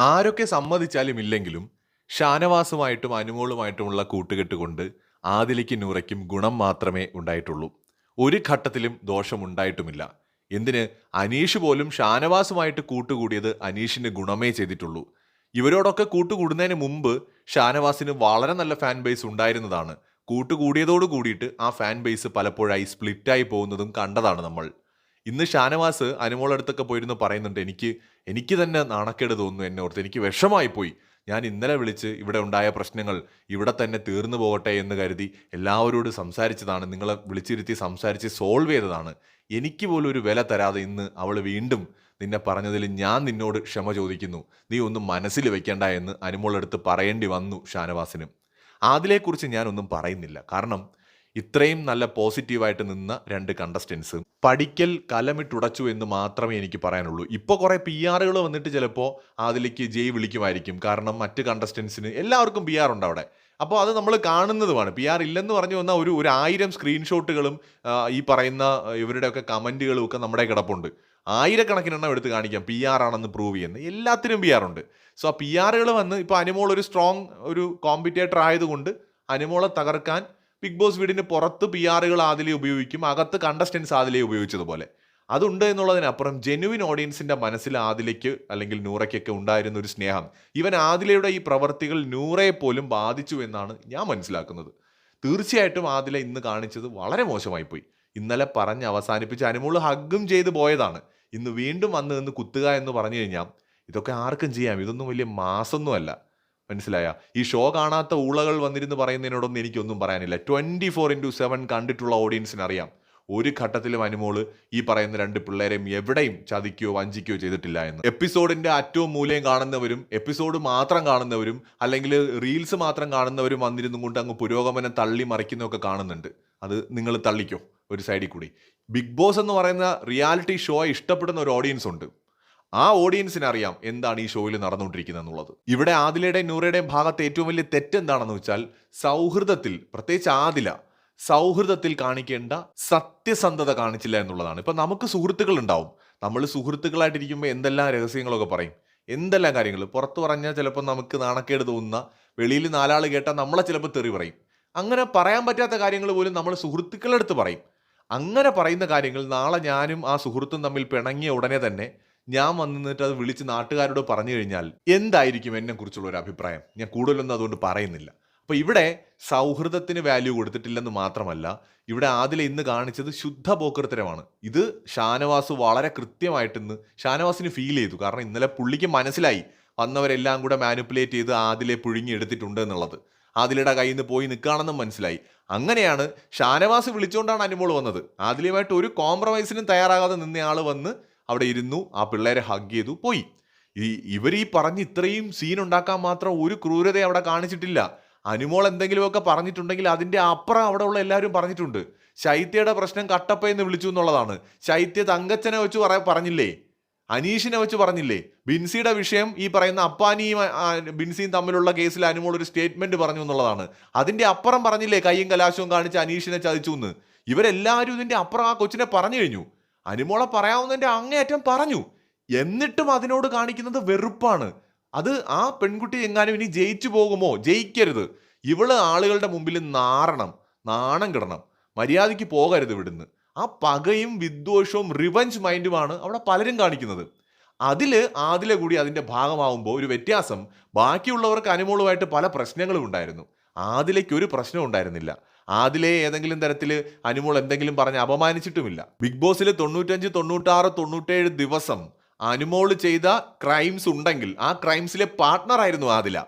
ആരൊക്കെ സമ്മതിച്ചാലും ഇല്ലെങ്കിലും ഷാനവാസുമായിട്ടും അനുമോളുമായിട്ടുമുള്ള കൂട്ടുകെട്ട് കൊണ്ട് ആദിലയ്ക്കും നൂറയ്ക്കും ഗുണം മാത്രമേ ഉണ്ടായിട്ടുള്ളൂ. ഒരു ഘട്ടത്തിലും ദോഷമുണ്ടായിട്ടുമില്ല. എന്തിന്? അനീഷ് പോലും ഷാനവാസുമായിട്ട് കൂട്ടുകൂടിയത് അനീഷിന് ഗുണമേ ചെയ്തിട്ടുള്ളൂ. ഇവരോടൊക്കെ കൂട്ടുകൂടുന്നതിന് മുമ്പ് ഷാനവാസിന് വളരെ നല്ല ഫാൻ ബേസ് ഉണ്ടായിരുന്നതാണ്. കൂട്ടുകൂടിയതോട് കൂടിയിട്ട് ആ ഫാൻ ബേസ് പലപ്പോഴായി സ്പ്ലിറ്റായി പോകുന്നതും കണ്ടതാണ് നമ്മൾ. ഇന്ന് ഷാനവാസ് അനുമോളടുത്തൊക്കെ പോയിരുന്നു പറയുന്നുണ്ട് എനിക്ക് എനിക്ക് തന്നെ നാണക്കേട് തോന്നുന്നു എന്നെ ഓർത്ത്. എനിക്ക് വിഷമായി പോയി ഞാൻ ഇന്നലെ വിളിച്ച് ഇവിടെ ഉണ്ടായ പ്രശ്നങ്ങൾ ഇവിടെ തന്നെ തീർന്നു പോകട്ടെ എന്ന് കരുതി എല്ലാവരോടും സംസാരിച്ചതാണ്. നിങ്ങളെ വിളിച്ചിരുത്തി സംസാരിച്ച് സോൾവ് ചെയ്തതാണ്. എനിക്ക് പോലും ഒരു വില തരാതെ ഇന്ന് അവൾ വീണ്ടും നിന്നെ പറഞ്ഞതിൽ ഞാൻ നിന്നോട് ക്ഷമ ചോദിക്കുന്നു. നീ ഒന്നും മനസ്സിൽ വെക്കേണ്ട എന്ന് അനുമോളടുത്ത് പറയേണ്ടി വന്നു ഷാനവാസിനും. അതിലെക്കുറിച്ച് ഞാനൊന്നും പറയുന്നില്ല. കാരണം ഇത്രയും നല്ല പോസിറ്റീവായിട്ട് നിന്ന രണ്ട് കണ്ടസ്റ്റൻസ് പഠിക്കൽ കലമിട്ടുടച്ചു എന്ന് മാത്രമേ എനിക്ക് പറയാനുള്ളൂ. ഇപ്പോൾ കുറേ പി ആറുകൾ വന്നിട്ട് ചിലപ്പോൾ അതിലേക്ക് ജയ് വിളിക്കുമായിരിക്കും. കാരണം മറ്റ് കണ്ടസ്റ്റൻസിന് എല്ലാവർക്കും പി ആർ ഉണ്ട് അവിടെ. അപ്പോൾ അത് നമ്മൾ കാണുന്നതുമാണ്. പി ആർ ഇല്ലെന്ന് പറഞ്ഞു വന്ന ഒരു ഒരു ആയിരം സ്ക്രീൻഷോട്ടുകളും ഈ പറയുന്ന ഇവരുടെയൊക്കെ കമന്റുകളും ഒക്കെ നമ്മുടെ കിടപ്പുണ്ട്. ആയിരക്കണക്കിനെണ്ണം എടുത്ത് കാണിക്കാം പി ആർ ആണെന്ന് പ്രൂവ് ചെയ്യുന്നത് എല്ലാത്തിനും പി ആർ ഉണ്ട്. സോ ആ പി ആറുകൾ വന്ന് ഇപ്പോൾ അനുമോൾ ഒരു സ്ട്രോങ് ഒരു കോമ്പറ്റേറ്റർ ആയതുകൊണ്ട് അനുമോളെ തകർക്കാൻ ബിഗ് ബോസ് വീടിന് പുറത്ത് പി ആറുകൾ ആദ്യം ഉപയോഗിക്കും അകത്ത് കണ്ടസ്റ്റൻസ് ആദ്യം ഉപയോഗിച്ചതുപോലെ. അതുണ്ട് എന്നുള്ളതിനപ്പുറം ജെനുവിൻ ഓഡിയൻസിന്റെ മനസ്സിൽ ആദിലേക്ക് അല്ലെങ്കിൽ നൂറയ്ക്കൊക്കെ ഉണ്ടായിരുന്ന ഒരു സ്നേഹം. ഇവൻ ആദിലയുടെ ഈ പ്രവർത്തികൾ നൂറയെ പോലും ബാധിച്ചു എന്നാണ് ഞാൻ മനസ്സിലാക്കുന്നത്. തീർച്ചയായിട്ടും ആദില ഇന്ന് കാണിച്ചത് വളരെ മോശമായി പോയി. ഇന്നലെ പറഞ്ഞ് അവസാനിപ്പിച്ച് അനുമോൾ ഹഗ്ഗും ചെയ്ത് പോയതാണ്. ഇന്ന് വീണ്ടും വന്ന് നിന്ന് കുത്തുക എന്ന് പറഞ്ഞു കഴിഞ്ഞാൽ ഇതൊക്കെ ആർക്കും ചെയ്യാം. ഇതൊന്നും വലിയ മാസമൊന്നുമല്ല മനസ്സിലായ? ഈ ഷോ കാണാത്ത ഊളകൾ വന്നിരുന്ന് പറയുന്നതിനോടൊന്നും എനിക്കൊന്നും പറയാനില്ല. ട്വന്റി ഫോർ ഇന്റു സെവൻ കണ്ടിട്ടുള്ള ഓഡിയൻസിന് അറിയാം. ഒരു ഘട്ടത്തിലും അനുമോൾ ഈ പറയുന്ന രണ്ട് പിള്ളേരെയും എവിടെയും ചതിക്കുകയോ വഞ്ചിക്കുകയോ ചെയ്തിട്ടില്ല എന്ന്. എപ്പിസോഡിന്റെ അറ്റവും മൂലയും കാണുന്നവരും എപ്പിസോഡ് മാത്രം കാണുന്നവരും അല്ലെങ്കിൽ റീൽസ് മാത്രം കാണുന്നവരും വന്നിരുന്നു കൊണ്ട് അങ്ങ് പുരോഗമനം തള്ളി മറിക്കുന്നതൊക്കെ കാണുന്നുണ്ട്. അത് നിങ്ങൾ തള്ളിക്കോ? ഒരു സൈഡിൽ കൂടി. ബിഗ് ബോസ് എന്ന് പറയുന്ന റിയാലിറ്റി ഷോ ഇഷ്ടപ്പെടുന്ന ഒരു ഓഡിയൻസ് ഉണ്ട്. ആ ഓഡിയൻസിന് അറിയാം എന്താണ് ഈ ഷോയിൽ നടന്നുകൊണ്ടിരിക്കുന്നത് എന്നുള്ളത് ഇവിടെ ആദിലയുടെയും നൂറയുടെയും ഭാഗത്ത് ഏറ്റവും വലിയ തെറ്റെന്താണെന്ന് വെച്ചാൽ സൗഹൃദത്തിൽ പ്രത്യേകിച്ച് ആദില സൗഹൃദത്തിൽ കാണിക്കേണ്ട സത്യസന്ധത കാണിച്ചില്ല എന്നുള്ളതാണ്. ഇപ്പൊ നമുക്ക് സുഹൃത്തുക്കൾ ഉണ്ടാവും നമ്മൾ സുഹൃത്തുക്കളായിട്ടിരിക്കുമ്പോൾ എന്തെല്ലാം രഹസ്യങ്ങളൊക്കെ പറയും? എന്തെല്ലാം കാര്യങ്ങൾ? പുറത്ത് പറഞ്ഞാൽ ചിലപ്പോൾ നമുക്ക് നാണക്കേട് തോന്നുന്ന വെളിയിൽ നാലാൾ കേട്ടാൽ നമ്മളെ ചിലപ്പോൾ തെറി പറയും. അങ്ങനെ പറയാൻ പറ്റാത്ത കാര്യങ്ങൾ പോലും നമ്മൾ സുഹൃത്തുക്കളുടെ അടുത്ത് പറയും. അങ്ങനെ പറയുന്ന കാര്യങ്ങൾ നാളെ ഞാനും ആ സുഹൃത്തും തമ്മിൽ പിണങ്ങിയ ഉടനെ തന്നെ ഞാൻ വന്നു നിന്നിട്ട് അത് വിളിച്ച് നാട്ടുകാരോട് പറഞ്ഞു കഴിഞ്ഞാൽ എന്തായിരിക്കും എന്നെ കുറിച്ചുള്ള ഒരു അഭിപ്രായം? ഞാൻ കൂടുതലൊന്നും അതുകൊണ്ട് പറയുന്നില്ല. അപ്പോൾ ഇവിടെ സൗഹൃദത്തിന് വാല്യൂ കൊടുത്തിട്ടില്ലെന്ന് മാത്രമല്ല ഇവിടെ ആദില ഇന്ന് കാണിച്ചത് ശുദ്ധ പോക്കൃത്തരമാണ്. ഇത് ഷാനവാസ് വളരെ കൃത്യമായിട്ട് ഇന്ന് ഷാനവാസിന് ഫീൽ ചെയ്തു. കാരണം ഇന്നലെ പുള്ളിക്ക് മനസ്സിലായി വന്നവരെല്ലാം കൂടെ മാനിപ്പുലേറ്റ് ചെയ്ത് ആദിലെ പുഴുങ്ങി എടുത്തിട്ടുണ്ട് എന്നുള്ളത്. ആദിലയുടെ കയ്യിൽ നിന്ന് പോയി നിൽക്കുകയാണെന്നും മനസ്സിലായി. അങ്ങനെയാണ് ഷാനവാസ് വിളിച്ചുകൊണ്ടാണ് അനുമോൾ വന്നത്. ആദിലയുമായിട്ട് ഒരു കോംപ്രമൈസിനും തയ്യാറാകാതെ നിന്നയാൾ വന്ന് അവിടെ ഇരുന്നു ആ പിള്ളേരെ ഹഗ് ചെയ്തു പോയി. ഈ ഇവർ ഈ പറഞ്ഞ് ഇത്രയും സീൻ ഉണ്ടാക്കാൻ മാത്രം ഒരു ക്രൂരത അവിടെ കാണിച്ചിട്ടില്ല. അനുമോൾ എന്തെങ്കിലുമൊക്കെ പറഞ്ഞിട്ടുണ്ടെങ്കിൽ അതിന്റെ അപ്പുറം അവിടെ ഉള്ള എല്ലാവരും പറഞ്ഞിട്ടുണ്ട്. ശൈത്യയുടെ പ്രശ്നം കട്ടപ്പയെന്ന് വിളിച്ചു എന്നുള്ളതാണ്. ശൈത്യ തങ്കച്ചനെ വെച്ച് പറ പറഞ്ഞില്ലേ? അനീഷിനെ വെച്ച് പറഞ്ഞില്ലേ? ബിൻസിയുടെ വിഷയം ഈ പറയുന്ന അപ്പാനിയും ബിൻസിയും തമ്മിലുള്ള കേസിൽ അനുമോൾ ഒരു സ്റ്റേറ്റ്മെന്റ് പറഞ്ഞു എന്നുള്ളതാണ്. അതിന്റെ അപ്പുറം പറഞ്ഞില്ലേ കയ്യും കലാശവും കാണിച്ച് അനീഷിനെ ചതിച്ചു എന്ന്? ഇവരെല്ലാവരും ഇതിന്റെ അപ്പുറം ആ കൊച്ചിനെ പറഞ്ഞു കഴിഞ്ഞു. അനുമോളെ പറയാവുന്നതിന്റെ അങ്ങേയറ്റം പറഞ്ഞു. എന്നിട്ടും അതിനോട് കാണിക്കുന്നത് വെറുപ്പാണ്. അത് ആ പെൺകുട്ടി എങ്ങാനും ഇനി ജയിച്ചു പോകുമോ? ജയിക്കരുത്. ഇവൾ ആളുകളുടെ മുമ്പിൽ നാറണം നാണം കിടണം. മര്യാദയ്ക്ക് പോകരുത് ഇവിടുന്ന്. ആ പകയും വിദ്വേഷവും റിവഞ്ച് മൈൻഡുമാണ് അവിടെ പലരും കാണിക്കുന്നത്. അതിൽ ആദിലെ കൂടി അതിന്റെ ഭാഗമാവുമ്പോൾ ഒരു വ്യത്യാസം. ബാക്കിയുള്ളവർക്ക് അനുമോളുമായിട്ട് പല പ്രശ്നങ്ങളും ഉണ്ടായിരുന്നു. ആദിലേക്ക് ഒരു പ്രശ്നം ഉണ്ടായിരുന്നില്ല. ആദിലെ ഏതെങ്കിലും തരത്തിൽ അനുമോൾ എന്തെങ്കിലും പറഞ്ഞ് അപമാനിച്ചിട്ടുമില്ല. ബിഗ് ബോസിൽ തൊണ്ണൂറ്റഞ്ച് തൊണ്ണൂറ്റാറ് തൊണ്ണൂറ്റേഴ് ദിവസം അനുമോൾ ചെയ്ത ക്രൈംസ് ഉണ്ടെങ്കിൽ ആ ക്രൈംസിലെ പാർട്ട്ണർ ആയിരുന്നു ആദില.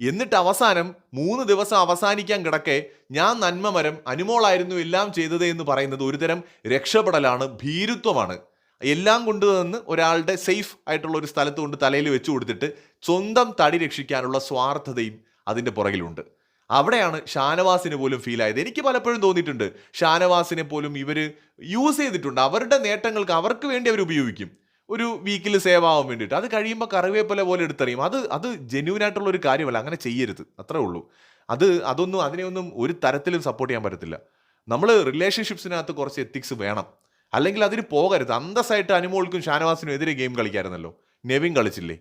എന്നിട്ട് അവസാനം മൂന്ന് ദിവസം അവസാനിക്കാൻ കിടക്കെ ഞാൻ നന്മമരം അനുമോളായിരുന്നു എല്ലാം ചെയ്തത് എന്ന് പറയുന്നത് ഒരുതരം രക്ഷപ്പെടലാണ് ഭീരുത്വമാണ്. എല്ലാം കൊണ്ടുവന്ന് ഒരാളുടെ സേഫ് ആയിട്ടുള്ള ഒരു സ്ഥലത്ത് കൊണ്ട് തലയിൽ വെച്ചു കൊടുത്തിട്ട് സ്വന്തം തടി രക്ഷിക്കാനുള്ള സ്വാർത്ഥതയും അതിന്റെ പുറകിലുണ്ട്. അവിടെയാണ് ഷാനവാസിന് പോലും ഫീൽ ആയത്. എനിക്ക് പലപ്പോഴും തോന്നിയിട്ടുണ്ട്. ഷാനവാസിനെ പോലും ഇവർ യൂസ് ചെയ്തിട്ടുണ്ട്. അവരുടെ നേട്ടങ്ങൾക്ക് അവർക്ക് വേണ്ടി അവർ ഉപയോഗിക്കും. ഒരു വീക്കിൽ സേവ് ആവാൻ വേണ്ടിയിട്ട്. അത് കഴിയുമ്പോൾ കറിവേപ്പില പോലെ എടുത്തറിയും. അത് അത് ജെന്യൂൻ ആയിട്ടുള്ള ഒരു കാര്യമല്ല. അങ്ങനെ ചെയ്യരുത്. അത്രേ ഉള്ളൂ. അത് അതൊന്നും അതിനെയൊന്നും ഒരു തരത്തിലും സപ്പോർട്ട് ചെയ്യാൻ പറ്റത്തില്ല. നമ്മൾ റിലേഷൻഷിപ്സിനകത്ത് കുറച്ച് എത്തിക്സ് വേണം. അല്ലെങ്കിൽ അതിന് പോകരുത്. അന്തസ്സായിട്ട് അനുമോൾക്കും ഷാനവാസിനും എതിരെ ഗെയിം കളിക്കായിരുന്നല്ലോ. നെവിൻ കളിച്ചില്ലേ?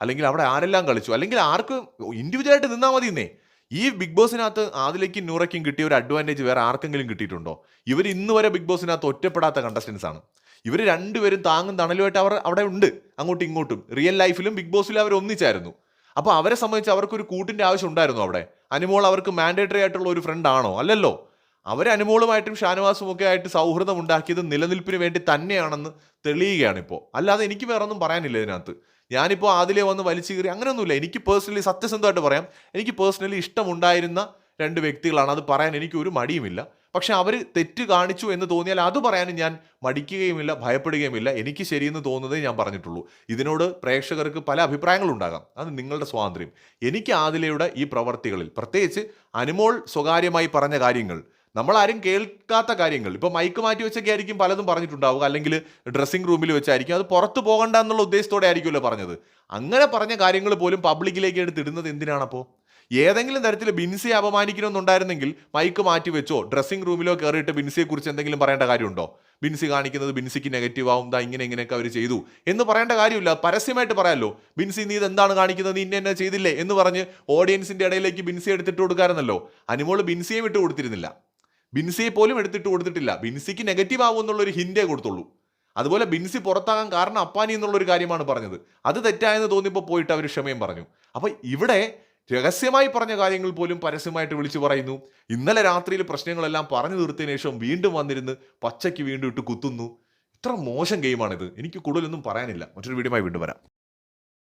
അല്ലെങ്കിൽ അവിടെ ആരെല്ലാം കളിച്ചു? അല്ലെങ്കിൽ ആർക്കും ഇൻഡിവിജ്വലായിട്ട് നിന്നാൽ മതി എന്നേ ഈ ബിഗ് ബോസിനകത്ത് ആദിലേക്കും നൂറയ്ക്കും കിട്ടിയ ഒരു അഡ്വാന്റേജ് വേറെ ആർക്കെങ്കിലും കിട്ടിയിട്ടുണ്ടോ? ഇവർ ഇന്ന് വരെ ബിഗ് ബോസിനകത്ത് ഒറ്റപ്പെടാത്ത കണ്ടസ്റ്റൻസ് ആണ്. ഇവർ രണ്ടുപേരും താങ്ങും തണലുമായിട്ട് അവർ അവിടെ ഉണ്ട്. അങ്ങോട്ടും ഇങ്ങോട്ടും. റിയൽ ലൈഫിലും ബിഗ് ബോസിലും അവർ ഒന്നിച്ചായിരുന്നു. അപ്പോൾ അവരെ സംബന്ധിച്ച് അവർക്കൊരു കൂട്ടിന്റെ ആവശ്യം ഉണ്ടായിരുന്നു അവിടെ. അനുമോൾ അവർക്ക് മാൻഡേറ്ററി ആയിട്ടുള്ള ഒരു ഫ്രണ്ട് ആണോ? അല്ലല്ലോ. അവർ അനുമോളുമായിട്ടും ഷാനവാസും ഒക്കെ ആയിട്ട് സൗഹൃദം ഉണ്ടാക്കിയത് നിലനിൽപ്പിന് വേണ്ടി തന്നെയാണെന്ന് തെളിയുകയാണ് ഇപ്പോൾ അല്ലാതെ എനിക്ക് വേറൊന്നും പറയാനില്ല ഇതിനകത്ത്. ഞാനിപ്പോൾ ആദിലെ വന്ന് വലിച്ചു കയറി അങ്ങനെയൊന്നുമില്ല. എനിക്ക് പേഴ്സണലി സത്യസന്ധമായിട്ട് പറയാം. എനിക്ക് പേഴ്സണലി ഇഷ്ടമുണ്ടായിരുന്ന രണ്ട് വ്യക്തികളാണ്. അത് പറയാൻ എനിക്ക് ഒരു മടിയുമില്ല. പക്ഷെ അവർ തെറ്റ് കാണിച്ചു എന്ന് തോന്നിയാൽ അത് പറയാനും ഞാൻ മടിക്കുകയുമില്ല ഭയപ്പെടുകയുമില്ല. എനിക്ക് ശരിയെന്ന് തോന്നുന്നതേ ഞാൻ പറഞ്ഞിട്ടുള്ളൂ. ഇതിനോട് പ്രേക്ഷകർക്ക് പല അഭിപ്രായങ്ങളുണ്ടാകാം. അത് നിങ്ങളുടെ സ്വാതന്ത്ര്യം. എനിക്ക് ആദിലയുടെ ഈ പ്രവർത്തികളിൽ പ്രത്യേകിച്ച് അനുമോൾ സ്വകാര്യമായി പറഞ്ഞ കാര്യങ്ങൾ നമ്മളാരും കേൾക്കാത്ത കാര്യങ്ങൾ. ഇപ്പോൾ മൈക്ക് മാറ്റി വെച്ചൊക്കെ ആയിരിക്കും പലതും പറഞ്ഞിട്ടുണ്ടാവുക. അല്ലെങ്കിൽ ഡ്രസ്സിംഗ് റൂമിൽ വെച്ചായിരിക്കും. അത് പുറത്ത് പോകണ്ട എന്നുള്ള ഉദ്ദേശത്തോടെ ആയിരിക്കുമല്ലോ പറഞ്ഞത്. അങ്ങനെ പറഞ്ഞ കാര്യങ്ങൾ പോലും പബ്ലിക്കിലേക്ക് എടുത്തിടുന്നത് എന്തിനാണപ്പോൾ ഏതെങ്കിലും തരത്തിൽ ബിൻസിയെ അപമാനിക്കണമെന്നുണ്ടായിരുന്നെങ്കിൽ മൈക്ക് മാറ്റി വെച്ചോ? ഡ്രസ്സിംഗ് റൂമിലോ കയറിയിട്ട് ബിൻസിയെക്കുറിച്ച് എന്തെങ്കിലും പറയേണ്ട കാര്യമുണ്ടോ? ബിൻസി കാണിക്കുന്നത് ബിൻസിക്ക് നെഗറ്റീവ് ആവും. ദാ ഇങ്ങനെ ഇങ്ങനെയൊക്കെ അവർ ചെയ്തു. എന്ന് പറയേണ്ട കാര്യമില്ല. പരസ്യമായിട്ട് പറയാമല്ലോ ബിൻസി നീ ഇതെന്താണ് കാണിക്കുന്നത്? നീ എന്നെ ചെയ്തില്ലേ? എന്ന് പറഞ്ഞ് ഓഡിയൻസിന്റെ ഇടയിലേക്ക് ബിൻസി എടുത്തിട്ട് കൊടുക്കാറുന്നല്ലോ അനുമോൾ ബിൻസിയെ വിട്ട് കൊടുത്തിരുന്നില്ല ബിൻസിയെ പോലും എടുത്തിട്ട് കൊടുത്തിട്ടില്ല. ബിൻസിക്ക് നെഗറ്റീവ് ആവും എന്നുള്ളൊരു ഹിന്റേ കൊടുത്തുള്ളൂ. അതുപോലെ ബിൻസി പുറത്താകാൻ കാരണം അപ്പാനി എന്നുള്ളൊരു കാര്യമാണ് പറഞ്ഞത്. അത് തെറ്റായെന്ന് തോന്നിയപ്പോൾ പോയിട്ട് അവർ ക്ഷമയും പറഞ്ഞു. അപ്പോൾ ഇവിടെ രഹസ്യമായി പറഞ്ഞ കാര്യങ്ങൾ പോലും പരസ്യമായിട്ട് വിളിച്ചു പറയുന്നു. ഇന്നലെ രാത്രിയിൽ പ്രശ്നങ്ങളെല്ലാം പറഞ്ഞു തീർത്തതിന് ശേഷം വീണ്ടും വന്നിരുന്ന് പച്ചയ്ക്ക് വീണ്ടും ഇട്ട് കുത്തുന്നു. ഇത്ര മോശം ഗെയിമാണിത് എനിക്ക് കൂടുതലൊന്നും പറയാനില്ല. മറ്റൊരു വീഡിയോമായി വീണ്ടും വരാം.